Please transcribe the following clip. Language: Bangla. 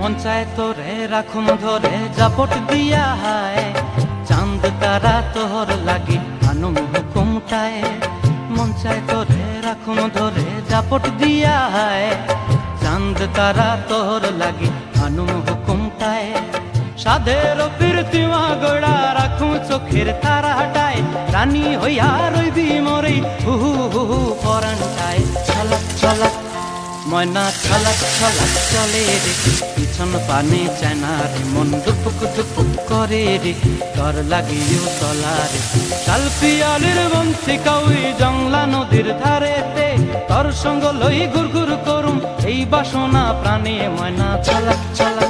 মন চায় তোরে রাখুন ধরে, জাপট দিয়া হায়। চাঁদ, তারা তোর লাগি আনুম হুকুমটায়। মন চায় তোরে রাখুন ধরে, জাপট দিয়া হায়। চাঁদ, তারা তোর লাগি আনুম হুকুমটায়। সাধের প্রীতিমা গোড়া রাখুন চোখের তারা হটায় রানী হইয়া রইবি মরে, হু হু হু পরানটায়। ছলক ছলক ময়না ছলক ছলক চলে রে, পিছন পানে চায়না রে, মন দুপুক দুপুক করে রে তর লাগিও তলা রে। বংশী কাউই জংলা নদীর ধারেতে, তর সঙ্গ লই ঘুর ঘুর করুম, এই বাসনা প্রাণে ময়না ছলক ছলক